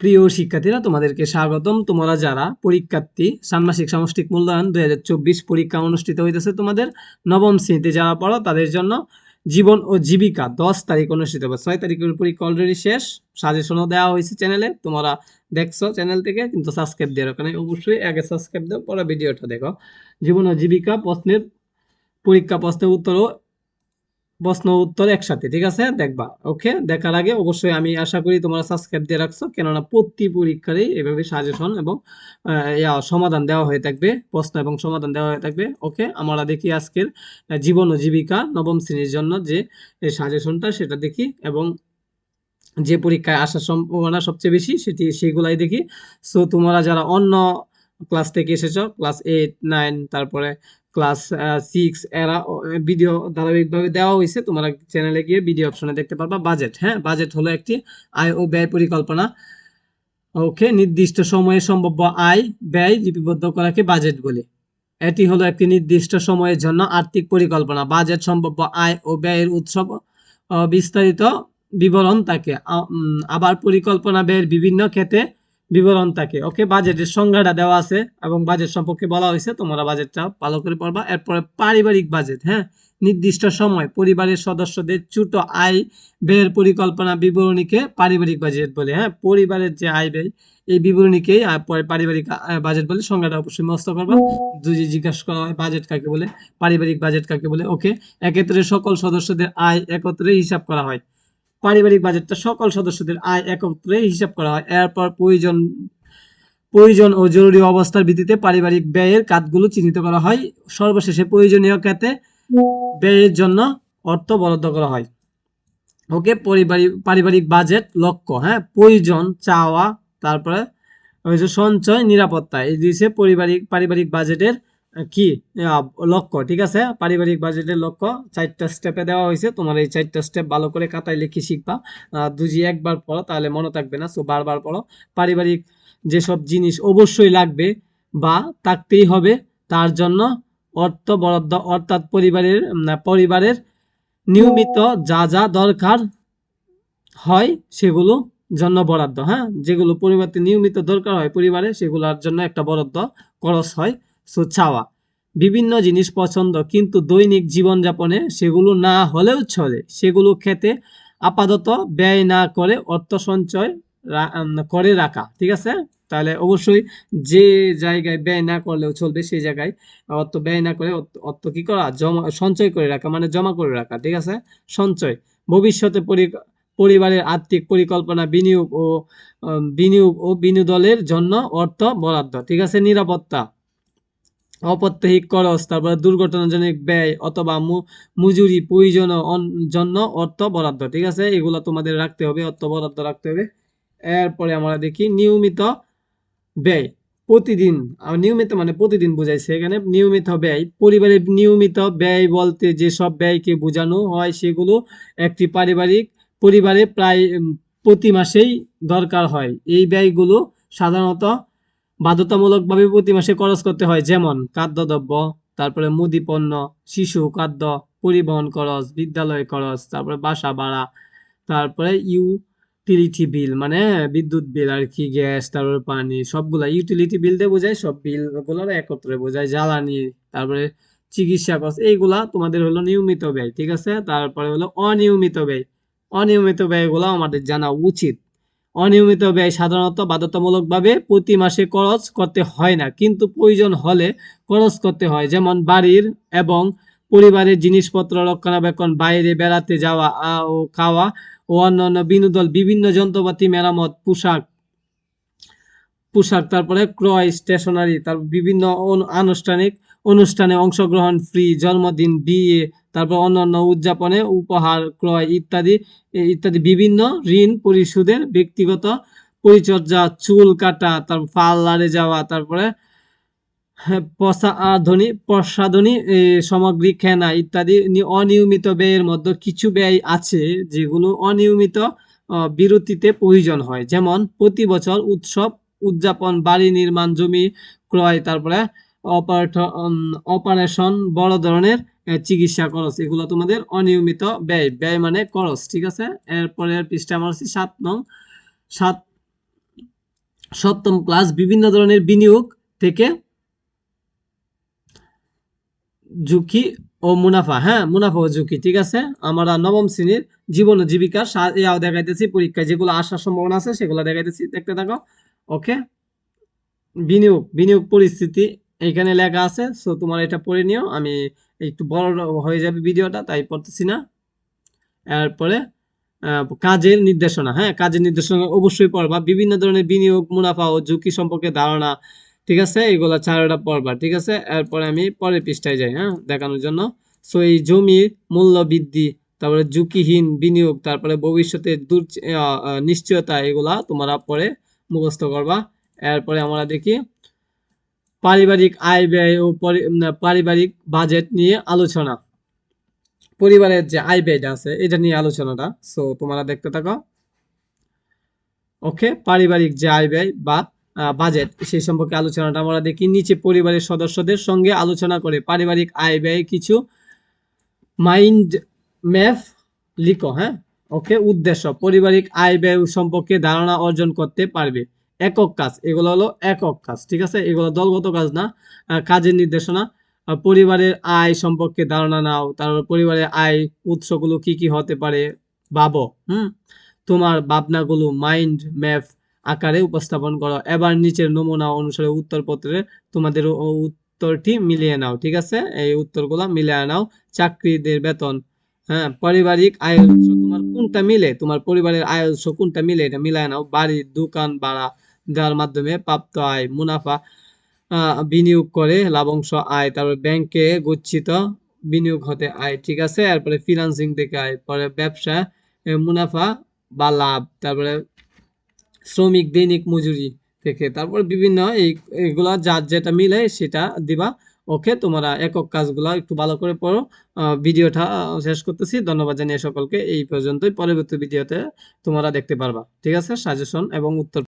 প্রিয় শিক্ষার্থীরা, তোমাদেরকে স্বাগতম। তোমরা যারা পরীক্ষার্থী, ষান্মাসিক সামষ্টিক মূল্যায়ন দুই হাজার চব্বিশ পরীক্ষা অনুষ্ঠিত হইতেছে তোমাদের নবম শ্রেণীতে যারা পড়ো, তাদের জন্য জীবন ও জীবিকা দশ তারিখ অনুষ্ঠিত হবে। ছয় তারিখের পরীক্ষা অলরেডি শেষ। সাজেশনও দেওয়া হয়েছে চ্যানেলে তোমরা দেখছ চ্যানেল থেকে, কিন্তু সাবস্ক্রাইব দিয়ে রাখো। অবশ্যই আগে সাবস্ক্রাইব দাও, পরে ভিডিওটা দেখো। জীবন ও জীবিকা প্রশ্নের পরীক্ষা প্রশ্নের উত্তরও প্রশ্ন উত্তর একসাথে, ঠিক আছে? দেখবা ওকে দেখার আগে অবশ্যই আমি আশা করি তোমরা সাবস্ক্রাইব দিয়ে রাখছো, কেননা প্রতি পরীক্ষারই এভাবে সাজেশন এবং সমাধান দেওয়া হয়ে থাকবে, প্রশ্ন এবং সমাধান দেওয়া হয়ে থাকবে ওকে আমরা দেখি আজকের জীবন ও জীবিকা নবম শ্রেণির জন্য যে সাজেশনটা সেটা দেখি এবং যে পরীক্ষায় আসার সম্ভাবনা সবচেয়ে বেশি, সেটি, সেগুলাই দেখি। সো তোমরা যারা অন্য ক্লাস থেকে এসেছ ক্লাস এইট নাইন তারপরে ক্লাস সিক্স এরা ভিডিও ধারাবাহিকভাবে দেওয়া হয়েছে। তোমরা চ্যানেলে গিয়ে ভিডিও অপশনে দেখতে পারবা। বাজেট হ্যাঁ? বাজেট হলো একটি আয় ও ব্যয় পরিকল্পনা। ওকে, নির্দিষ্ট সময়ে সম্ভাব্য আয় ব্যয় লিপিবদ্ধ করাকে বাজেট বলে। এটি হলো একটি নির্দিষ্ট সময়ের জন্য আর্থিক পরিকল্পনা। বাজেট সম্ভাব্য আয় ও ব্যয়ের উৎসব বিস্তারিত বিবরণ থাকে আবার পরিকল্পনা ব্যয়ের বিভিন্ন ক্ষেত্রে বিবরণ থাকে। ওকে বাজেটের সংজ্ঞাটা দেওয়া আছে এবং বাজেট সম্পর্কে বলা হয়েছে, তোমরা বাজেটটা ভালো করে পড়বা। এরপরে পারিবারিক বাজেট হ্যাঁ? নির্দিষ্ট সময় পরিবারের সদস্যদের ছোট আয় ব্যয়ের পরিকল্পনা বিবরণীকে পারিবারিক বাজেট বলে হ্যাঁ? পরিবারের যে আয় ব্যয়, এই বিবরণীকেই পরে পারিবারিক বাজেট বলে সংজ্ঞাটা অবশ্যই মস্ত করবা। যদি জিজ্ঞাসা করা হয় বাজেট কাকে বলে? পারিবারিক বাজেট কাকে বলে? ওকে একত্রে সকল সদস্যদের আয় একত্রে হিসাব করা হয়। পারিবারিক বাজেটটা সকল সদস্যদের আয় একত্রে হিসাব করা হয়। এরপর প্রয়োজন প্রয়োজন ও জরুরি অবস্থার ভিত্তিতে পারিবারিক ব্যয়ের কাজগুলো চিহ্নিত করা হয়। সর্বশেষে প্রয়োজনীয় খাতে ব্যয়ের জন্য অর্থ বরাদ্দ করা হয়। ওকে পরিবারিক পারিবারিক বাজেট লক্ষ্য হ্যাঁ? প্রয়োজন, চাওয়া, তারপরে সঞ্চয়, নিরাপত্তা, এই দিয়েছে পারিবারিক পারিবারিক বাজেটের কি? লক্ষ্য, ঠিক আছে? পারিবারিক বাজেটের লক্ষ্য, চারটা স্টেপে দেওয়া হয়েছে। তোমার এই চারটা স্টেপ ভালো করে খাতায় লিখে শিখবা? দুজি একবার পড়ো, তাহলে মনে থাকবে না সো বারবার পড়ো। পারিবারিক যেসব জিনিস অবশ্যই লাগবে বা থাকতেই হবে, তার জন্য অর্থ বরাদ্দ অর্থাৎ পরিবারের পরিবারের নিয়মিত যা যা দরকার হয়, সেগুলো জন্য বরাদ্দ হ্যাঁ? যেগুলো পরিবারতে নিয়মিত দরকার হয় পরিবারে, সেগুলোর জন্য একটা বরাদ্দ খরচ হয়। সো চাওয়া বিভিন্ন জিনিস পছন্দ, কিন্তু দৈনিক জীবনযাপনে সেগুলো না হলেও চলে। সেগুলো খেতে আপাতত ব্যয় না করে অর্থ সঞ্চয় করে রাখা, ঠিক আছে? তাহলে অবশ্যই যে জায়গায় ব্যয় না করলেও চলবে, সেই জায়গায় অর্থ ব্যয় না করে অর্থ- কি করা? জমা, সঞ্চয় করে রাখা মানে জমা করে রাখা, ঠিক আছে? সঞ্চয়। ভবিষ্যতে পরি- পরিবারের আর্থিক পরিকল্পনা, বিনিয়োগ ও বিনিয়োগ ও বিনোদনের জন্য অর্থ বরাদ্দ, ঠিক আছে? নিরাপত্তা। অপ্রত্যাহিক খরচ তারপরে দুর্ঘটনাজনিত ব্যয় অথবা মজুরি প্রয়োজন জন্য অর্থ বরাদ্দ, ঠিক আছে? এগুলো তোমাদের রাখতে হবে, অর্থ বরাদ্দ রাখতে হবে। এরপরে আমরা দেখি নিয়মিত ব্যয়, প্রতিদিন নিয়মিত মানে প্রতিদিন বুঝাইছে এখানে, নিয়মিত ব্যয় পরিবারের নিয়মিত ব্যয় বলতে যেসব ব্যয়কে বোঝানো হয় সেগুলো একটি পারিবারিক, পরিবারে প্রায় প্রতি মাসেই দরকার হয়। এই ব্যয়গুলো সাধারণত বাধ্যতামূলকভাবে প্রতি মাসে খরচ করতে হয়, যেমন খাদ্যদ্রব্য, তারপরে মুদি পণ্য, শিশু খাদ্য, পরিবহন খরচ, বিদ্যালয় খরচ, তারপরে বাসা ভাড়া, তারপরে ইউটিলিটি বিল মানে বিদ্যুৎ বিল আর কি গ্যাস তারপরে পানি, সবগুলা ইউটিলিটি বিল দিয়ে বোঝায়, সব বিলগুলো একত্রে বোঝায়, জ্বালানি, তারপরে চিকিৎসা খরচ, এইগুলা তোমাদের হলো নিয়মিত ব্যয়, ঠিক আছে? তারপরে হলো অনিয়মিত ব্যয়, অনিয়মিত ব্যয়গুলো আমাদের জানা উচিত। অনিয়মিত ব্যয় সাধারণত বাধ্যতামূলকভাবে প্রতি মাসে খরচ করতে হয় না, কিন্তু প্রয়োজন হলে খরচ করতে হয়। যেমন বাড়ির এবং পরিবারের জিনিসপত্র রক্ষণাবেক্ষণ, বাইরে বেড়াতে যাওয়া ও খাওয়া ও অন্যান্য বিনোদন, বিভিন্ন যন্ত্রপাতি, মেরামত, পোশাক পোশাক, তারপরে ক্রয়, স্টেশনারি, তার বিভিন্ন আনুষ্ঠানিক অনুষ্ঠানে অংশগ্রহণ, ফ্রি জন্মদিন, বিয়ে, তারপর অন্যান্য উদযাপনে উপহার, ক্রয় ইত্যাদি ইত্যাদি বিভিন্ন ঋণ পরিশোধের ব্যক্তিগত পরিচর্যা, চুল কাটা তার পার্লারে যাওয়া, তারপরে প্রসাধনী প্রসাধনী সামগ্রী কেনা ইত্যাদি অনিয়মিত ব্যয়ের মধ্যে কিছু ব্যয় আছে যেগুলো অনিয়মিত বিরতিতে প্রয়োজন হয়। যেমন প্রতি বছর উৎসব, উদযাপন, বাড়ি নির্মাণ, জমি ক্রয়, তারপরে অপারেশন বড় ধরনের চিকিৎসা খরচ। এগুলো তোমাদের অনিয়মিত ব্যয়। ব্যয় মানে খরচ, ঠিক আছে? এরপরের পৃষ্ঠা আমার সাত নং, সাত, সপ্তম ক্লাস, বিভিন্ন ধরনের বিনিয়োগ থেকে ঝুঁকি ও মুনাফা। হ্যাঁ মুনাফা ও ঝুঁকি, ঠিক আছে? আমরা নবম শ্রেণির জীবন ও জীবিকা ইয়াও দেখাইতেছি পরীক্ষায়। যেগুলো আসার সম্ভাবনা আছে, সেগুলো দেখাইতেছি। দেখতে থাকো। ওকে? বিনিয়োগ বিনিয়োগ পরিস্থিতি এখানে লেখা আছে সো তোমার এটা পড়ে নিও। আমি একটু বড় হয়ে যাবে ভিডিওটা, তাই পড়তেছি না। এরপরে কাজের নির্দেশনা হ্যাঁ কাজের নির্দেশনা অবশ্যই পড়বা। বিভিন্ন ধরনের বিনিয়োগ, মুনাফা ও ঝুঁকি সম্পর্কে ধারণা, ঠিক আছে? এগুলো চারটা পড়বা, ঠিক আছে? এরপরে আমি পরের পৃষ্ঠায় যাই হ্যাঁ দেখানোর জন্য। সো এই জমির মূল্য বৃদ্ধি, তারপরে ঝুঁকিহীন বিনিয়োগ, তারপরে ভবিষ্যতে দূর নিশ্চয়তা, এগুলা তোমরা পরে মুখস্থ করবা। এরপরে আমরা দেখি পারিবারিক আয় ব্যয় ও পারিবারিক বাজেট নিয়ে আলোচনা। পরিবারের যে আয় ব্যয়টা আছে, এটা নিয়ে আলোচনাটা। সো তোমরা দেখতে থাকো। ওকে পারিবারিক যে আয় ব্যয় বা বাজেট সেই সম্পর্কে আলোচনাটা আমরা দেখি। নিচে পরিবারের সদস্যদের সঙ্গে আলোচনা করে পারিবারিক আয় ব্যয় কিছু মাইন্ড ম্যাপ লিখো হ্যাঁ? ওকে উদ্দেশ্য, পারিবারিক আয় ব্যয় সম্পর্কে ধারণা অর্জন করতে পারবে। একক কাজ, এগুলো হলো একক কাজ, ঠিক আছে? এগুলো দলগত কাজ না কাজের নির্দেশনা। পরিবারের আয় সম্পর্কে ধারণা নাও, তারপর পরিবারের আয় উৎসগুলো কি কি হতে পারে, ভাবো, হুম? তোমার ভাবনাগুলো মাইন্ড ম্যাপ আকারে উপস্থাপন করো। এবার নিচের নমুনা অনুসারে উত্তরপত্রে তোমাদের উত্তরটি মিলিয়ে নাও, ঠিক আছে? এই উত্তরগুলো মিলিয়ে নাও, চাকরিদের বেতন হ্যাঁ? পারিবারিক আয় উৎস তোমার কোনটা মিলে? তোমার পরিবারের আয় উৎস কোনটা মিলে? এটা মিলায় নাও বাড়ি দোকান ভাড়া দেওয়ার মাধ্যমে প্রাপ্ত আয়, মুনাফা বিনিয়োগ করে লাভাংশ আয়, তারপর ব্যাংকে গচ্ছিত বিনিয়োগ হতে আয়, ঠিক আছে? এরপরে ফিনান্সিং থেকে আয়, পরে ব্যবসা মুনাফা বা লাভ, তারপরে শ্রমিক, দৈনিক মজুরি থেকে, তারপর বিভিন্ন এই, এগুলা যার যেটা মিলে সেটা দিবা। ওকে, তোমরা একক কাজগুলো একটু ভালো করে পড়ো। ভিডিওটা শেষ করতেছি। ধন্যবাদ জানিয়ে সকলকে। এই পর্যন্তই। পরবর্তী ভিডিওতে তোমরা দেখতে পারবা। ঠিক আছে? সাজেশন এবং উত্তর